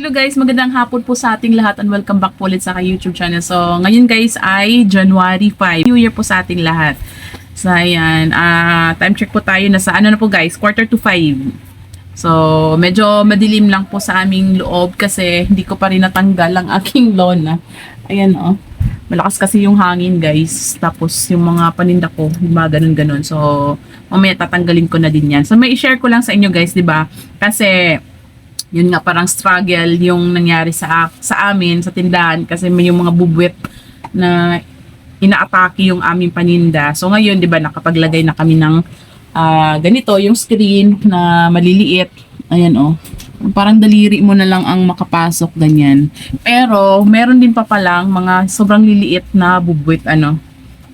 Hello guys, magandang hapon po sa ating lahat and welcome back po ulit sa aking YouTube channel. So, ngayon guys ay January 5. New Year po sa ating lahat. So, ayan. ah, time check po tayo. Nasa ano na po guys, quarter to 5. So, medyo madilim lang po sa aming loob kasi hindi ko pa rin natanggal ang aking lona. Ayan oh. Malakas kasi yung hangin guys. Tapos yung mga paninda ko, mga ganun-ganun. So, mamaya tatanggalin ko na din yan. So, may i-share ko lang sa inyo guys, di ba? Kasi, yun nga parang struggle yung nangyari sa sa amin sa tindahan kasi may yung mga bubwet na inaatake yung aming paninda. So ngayon, 'di ba, nakapaglagay na kami ng ah, ganito yung screen na maliliit. Ayan oh. Parang daliri mo na lang ang makapasok ganyan. Pero meron din pa palang mga sobrang liliit na bubwet ano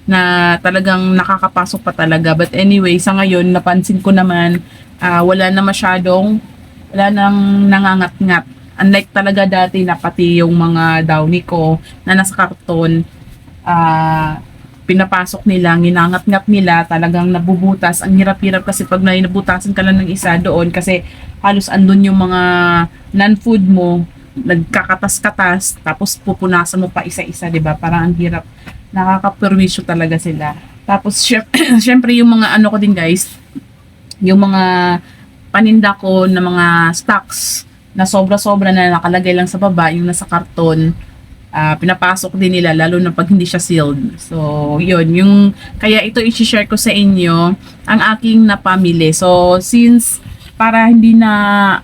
na talagang nakakapasok pa talaga. But anyway, sa ngayon, napansin ko naman, ah, wala na masyadong, wala nang nangangat-ngat. Unlike talaga dati na pati yung mga downy ko na nasa karton, ah, pinapasok nila, ginangat-ngat nila, talagang nabubutas. Ang hirap-hirap kasi pag nabutasan ka lang ng isa doon kasi halos andun yung mga non-food mo, nagkakatas-katas, tapos pupunasan mo pa isa-isa, di ba? Parang ang hirap. Nakakaperwisyo talaga sila. Tapos, syem- syempre, yung mga ano ko din, guys, yung mga paninda ko na mga stocks na sobra-sobra na nakalagay lang sa baba, yung nasa karton, ah, pinapasok din nila, lalo na pag hindi siya sealed. So, yun, yung, kaya ito i-share ko sa inyo, ang aking napamili. So, since, para hindi na,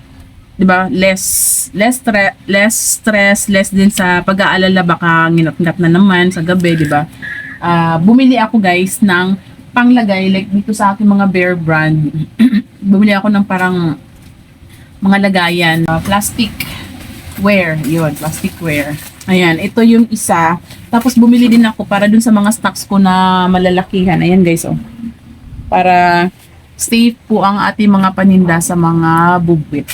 di ba, less, less, stre- less stress, less din sa pag-aalala, baka nginat-ngat na naman sa gabi, di ba? Ah, bumili ako guys ng panglagay, like dito sa aking mga Bear brand, bumili ako ng parang mga lagayan, uh, plastic ware, yun, plastic ware. Ayan, ito yung isa. Tapos bumili din ako para dun sa mga stocks ko na malalakihan. Ayan guys, oh. Para safe po ang ating mga paninda sa mga bubwit.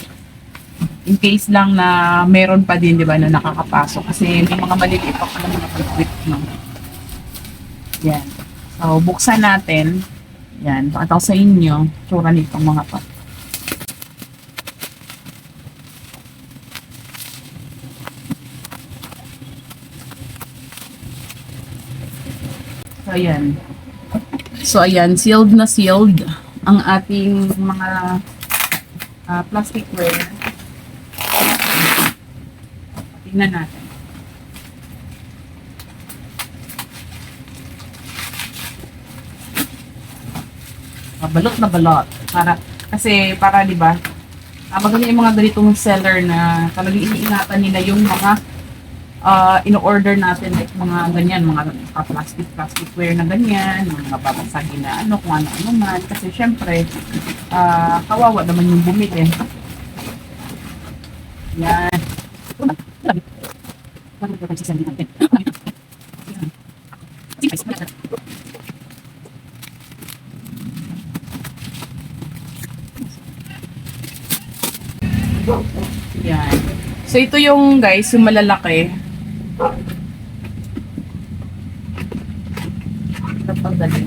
In case lang na meron pa din, di ba, na nakakapasok. Kasi may mga maliliit pa pala mga bubwit, no? Yan. So, buksan natin. Yan, pakita ko sa inyo. Tsura nitong mga to. So, ayan. So, ayan. Sealed na sealed ang ating mga ah, plasticware. Tingnan natin. Ah, balot na balot. Para, kasi, para, di ba, ah, maganda yung mga ganitong seller na talagang iniingatan nila yung mga uh, in-order natin like mga ganyan, mga plastic plasticware na ganyan, mga babasagin na ano, kung ano-ano man. Kasi syempre, ah, kawawa naman yung bumili. Yan. Yan. So ito yung guys, yung malalaki. Hirap tanggalin.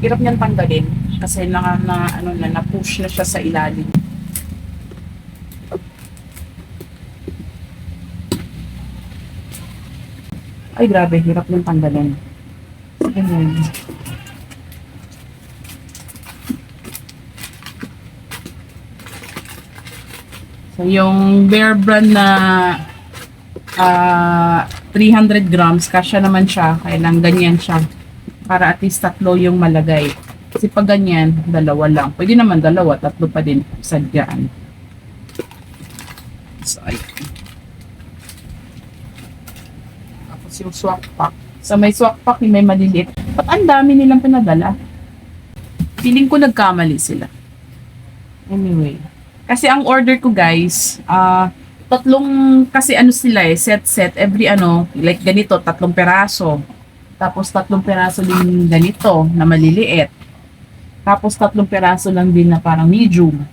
Hirap niyan tanggalin kasi na, na ano na na-push na siya sa ilalim. Ay grabe, hirap niyan tanggalin. Ganyan. So, yung Bear Brand na ah 300 grams, kasya naman siya. Kailang ganyan siya. Para at least tatlo yung malagay. Kasi pag ganyan, dalawa lang. Pwede naman dalawa, tatlo pa din. Sadyaan. So, ayun. Tapos yung swak pack. Sa may swak pack, may maliliit. Ba't ang dami nilang pinadala? Feeling ko nagkamali sila. Anyway. Kasi ang order ko guys, ah tatlong kasi ano sila eh, set set every ano, like ganito, tatlong peraso. Tapos tatlong peraso din ganito na maliliit. Tapos tatlong peraso lang din na parang medium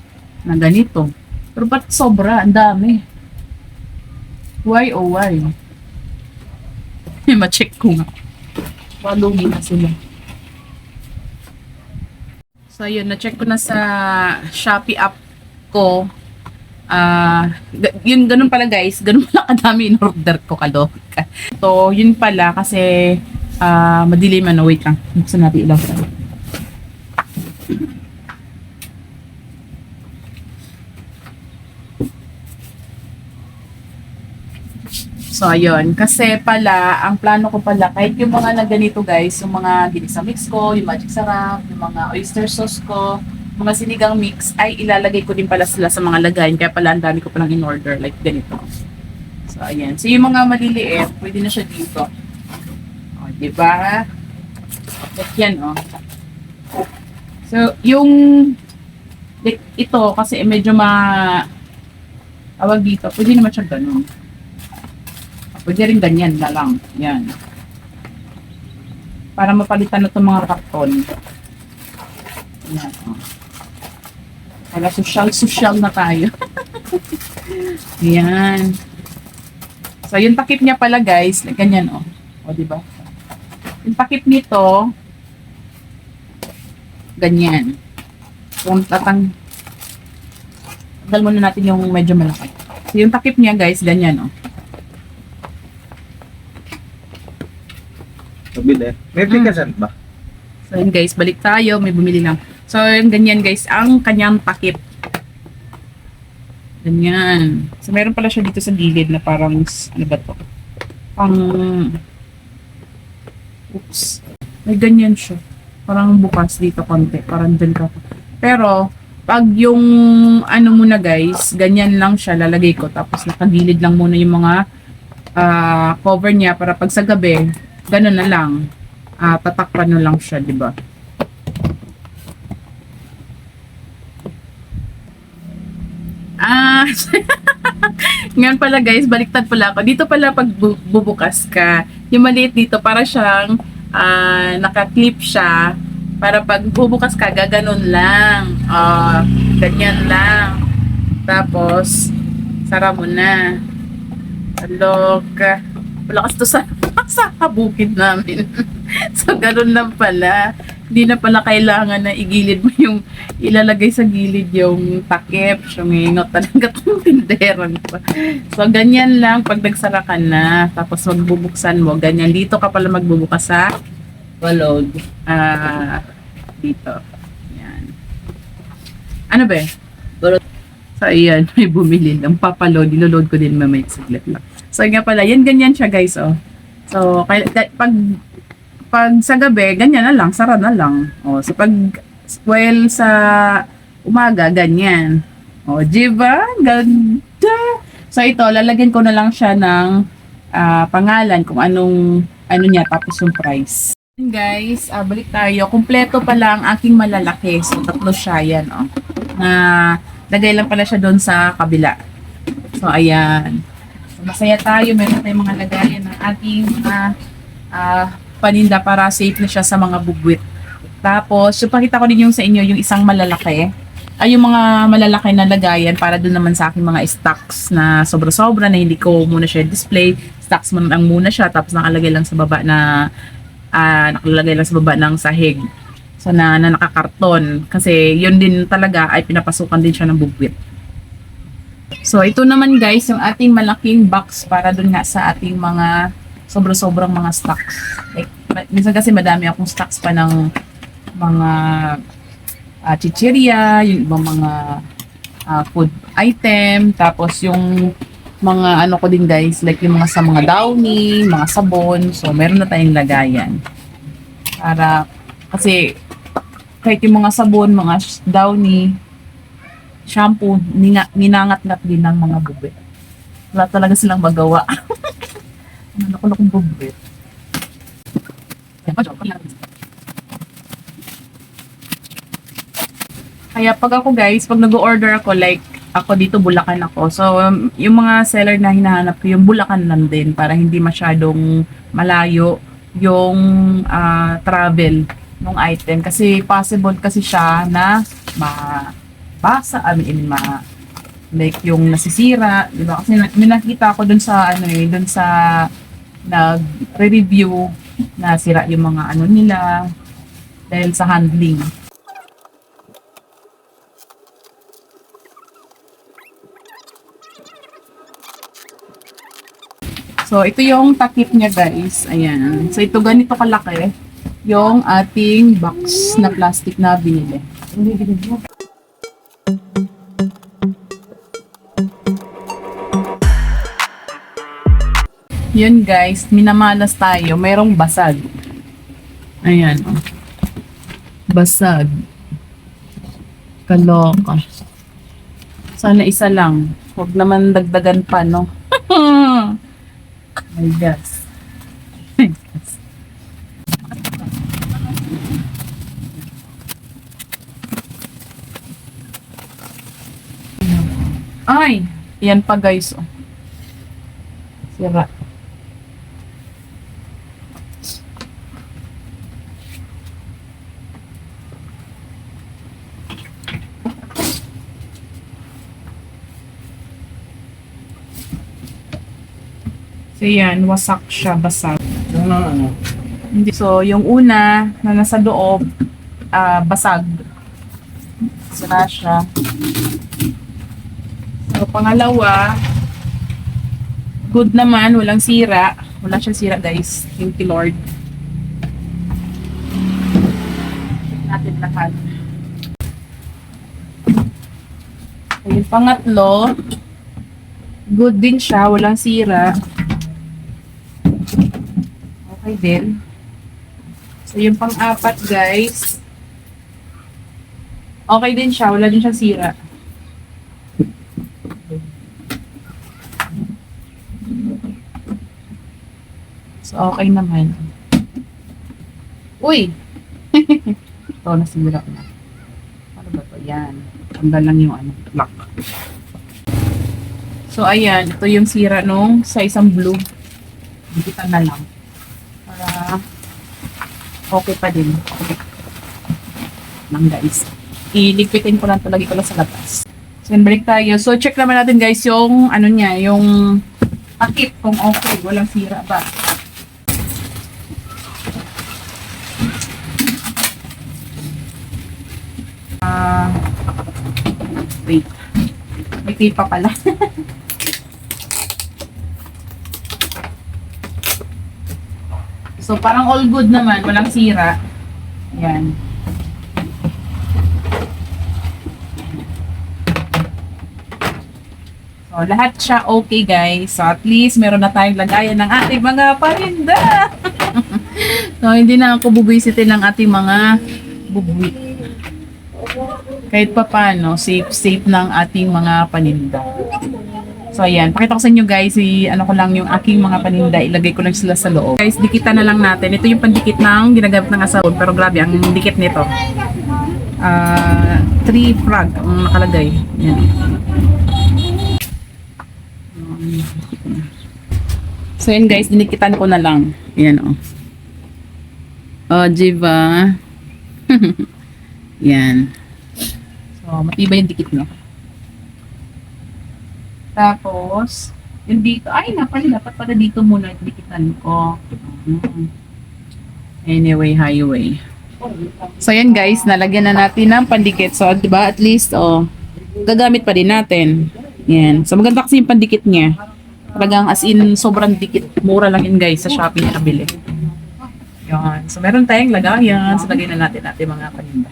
na ganito. Pero ba't sobra? Ang dami. Why oh why? Ma-check ko nga. Palugi na sila. So, yun. Na-check ko na sa Shopee app ko, ah, ga- yun, ganun pala guys, ganun pala kadami in-order ko kaloka. So, yun pala kasi, ah, madilim ano, wait lang, buksan natin ilaw. So, ayun. Kasi pala, ang plano ko pala, kahit yung mga na ganito guys, yung mga ginisa mix ko, yung magic sarap, yung mga oyster sauce ko, mga sinigang mix, ay ilalagay ko din pala sila sa mga lagayan. Kaya pala, ang dami ko palang in-order, like ganito. So, ayan. So, yung mga maliliit, pwede na siya dito. O, di ba? Like yan, o. So, yung like, ito, kasi medyo ma awag dito, pwede naman siya ganun. Pwede rin ganyan na lang. Yan. Para mapalitan na itong mga karton. Yan. Para social-social na tayo. Yan. So, yung takip niya pala guys, ganyan oh. O, di ba? Yung takip nito, ganyan. Kung tatang, tanggal muna natin yung medyo malaki. So, yung takip niya guys, ganyan oh. Mabili. May application ba? So yun guys, balik tayo, may bumili lang. So yun ganyan guys, ang kanyang takip. Ganyan. So meron pala siya dito sa gilid na parang, ano ba to? Pang, oops. May ganyan siya. Parang bukas dito konti, parang dyan ka. Pero, pag yung ano muna guys, ganyan lang siya, lalagay ko. Tapos nakagilid lang muna yung mga ah, cover niya para pag sa gabi, ganun na lang. Ah, tatakpan na lang siya, di ba? Ah, ngayon pala guys, baliktad pala ako. Dito pala pag bu- bubukas ka, yung maliit dito para siyang ah, naka-clip siya para pag bubukas ka, gaganon lang. Ah, ganyan lang. Tapos, sara mo na. Alok. Malakas to sa, sa kabukid namin. so, ganun lang pala. Hindi na pala kailangan na igilid mo yung ilalagay sa gilid yung takip. Sumingot talaga itong tinderan ko. So, ganyan lang pag nagsara ka na. Tapos magbubuksan mo. Ganyan. Dito ka pala magbubukas sa walog. Ah, dito. Yan. Ano ba eh? So, ayan, may bumili lang. Papaload, iloload ko din mamaya saglit lang. So, nga pala, yan ganyan siya guys, oh. So, kaya, ka- pag, pag sa gabi, ganyan na lang, sara na lang. Oh, so, pag, well, sa umaga, ganyan. Oh, diba? Ganda! So, ito, lalagyan ko na lang siya ng ah, pangalan kung anong, ano niya, tapos yung price. Yun, Guys, ah, balik tayo. Kumpleto pa lang aking malalaki. So, tatlo siya yan, oh. Na, lagay lang pala siya doon sa kabila. So, ayan. So, masaya tayo. Meron tayong mga lagayan ng ating mga ah, paninda para safe na siya sa mga bugwit. Tapos, yung pakita ko din yung sa inyo, yung isang malalaki. Ay, yung mga malalaki na lagayan para doon naman sa aking mga stocks na sobra-sobra na hindi ko muna siya display. Stocks mo lang muna siya tapos nakalagay lang sa baba na ah, nakalagay lang sa baba ng sahig. So, na, na nakakarton. Kasi, yun din talaga ay pinapasukan din siya ng bugwit. So, ito naman guys, yung ating malaking box para dun nga sa ating mga sobra-sobrang mga stocks. Like, minsan kasi madami akong stocks pa ng mga uh, chichirya, yung mga ah, food item, tapos yung mga ano ko din guys, like yung mga sa mga downy, mga sabon, so meron na tayong lagayan. Para, kasi kahit yung mga sabon, mga downy, shampoo, ninangat-ngat din ng mga bubit. Wala talaga silang magawa. Ano nakulok ng bubit. Yan pa, joke lang. Kaya pag ako guys, pag nag-order ako, like, ako dito Bulacan ako. So, um, yung mga seller na hinahanap ko, yung Bulacan lang din para hindi masyadong malayo yung ah, travel ng item. Kasi possible kasi siya na mabasa, I mean, ma, like yung nasisira, di ba? Kasi may nakita ako dun sa, ano eh, dun sa nag-review na sira yung mga ano nila dahil sa handling. So, ito yung takip niya, guys. Ayan. So, ito ganito kalaki yung ating box na plastic na binili. Yun guys, minamalas tayo. Merong basag. Ayan. Oh. Basag. Kaloka. Sana isa lang. Huwag naman dagdagan pa, no? My guess. Ay! Yan pa guys, oh. Sira. So yan, wasak siya, basag. Yung ano, Hindi. So, yung una na nasa loob, ah, basag. Sira siya. So, pangalawa, good naman, walang sira. Wala siyang sira, guys. Thank you, Lord. Natin lahat. So, yung pangatlo, good din siya, walang sira. Okay din. So, yung pang-apat, guys. Okay din siya. Wala din siyang sira. So, okay naman. Uy! Ito, nasira na. Ano ba to? Yan. Tanggal lang yung ano, lock. So, ayan. Ito yung sira nung sa isang blue. Dikitan na lang. Okay pa din. Okay. Lang guys. Iligpitin ko lang talaga ko lang sa labas. So, yun, balik tayo. So, check naman natin guys yung ano niya, yung takip kung okay. Walang sira ba. Ah, wait. May tape pa pala. So, parang all good naman. Walang sira. Yan. So, lahat siya okay, guys. So, at least meron na tayong lagayan ng ating mga parinda. so, hindi na ako bubisitin ng ating mga bubuwi. Kahit pa paano, safe, safe ng ating mga paninda. So, ayan. Pakita ko sa inyo guys, i- ano ko lang yung aking mga paninda. Ilagay ko lang sila sa loob. Guys, dikitan na lang natin. Ito yung pandikit ng ginagamit ng asawa. Pero grabe, ang dikit nito. Ah, three frog ang nakalagay. Yan. So, yan guys, dinikitan ko na lang. Yan, oh. Oh, diba? yan. So, matibay yung dikit nyo. Tapos, yung dito, ay, nga pala, dapat pala dito muna dikitan ko. Mhm. Anyway, highway. So, yan guys, nalagyan na natin ng pandikit. So, di ba, at least, oh, gagamit pa din natin. Yan. So, maganda kasi yung pandikit niya. Talagang as in, sobrang dikit. Mura lang yun guys, sa Shopee na nabili. Yan. So, meron tayong lagayan. So, lagyan na natin natin mga paninda.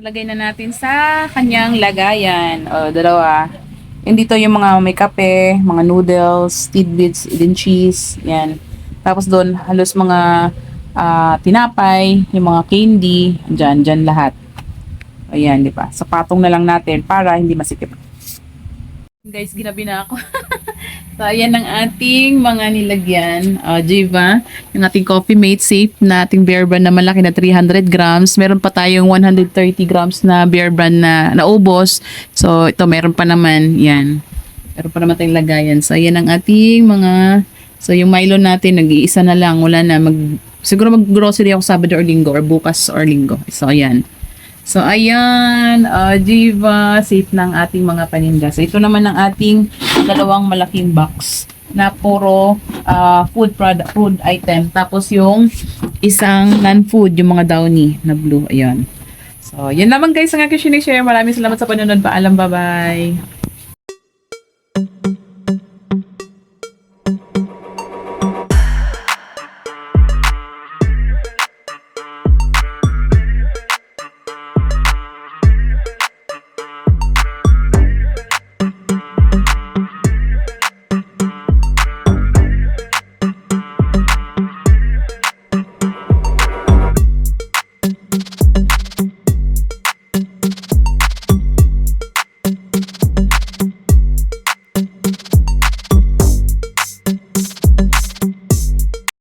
Nalagay na natin sa kanyang lagayan. O, dalawa. Yan dito yung mga may kape, mga noodles, tidbits, din cheese. Yan. Tapos doon, halos mga ah, tinapay, yung mga candy. Dyan, dyan lahat. Ayan, di ba? Sapatong na lang natin para hindi masikip. Guys, ginabi na ako. so, ayan ang ating mga nilagyan. Uh, Jiva, yung ating coffee mate safe na ating bear brand na malaki na 300 grams. Meron pa tayong 130 grams na bear brand na naubos. So, ito meron pa naman. Yan. Meron pa naman tayong lagayan. So, ayan ang ating mga... So, yung Milo natin, nag-iisa na lang. Wala na. Mag, siguro mag-grocery ako Sabado or Linggo or bukas or Linggo. So, ayan. So, ayan, uh, Jiva, safe ng ating mga paninda. So, ito naman ang ating dalawang malaking box na puro uh, food product, food item. Tapos yung isang non-food, yung mga downy na blue. Ayan. So, yun naman guys ang aking sinishare. Maraming salamat sa panonood. Paalam, bye-bye.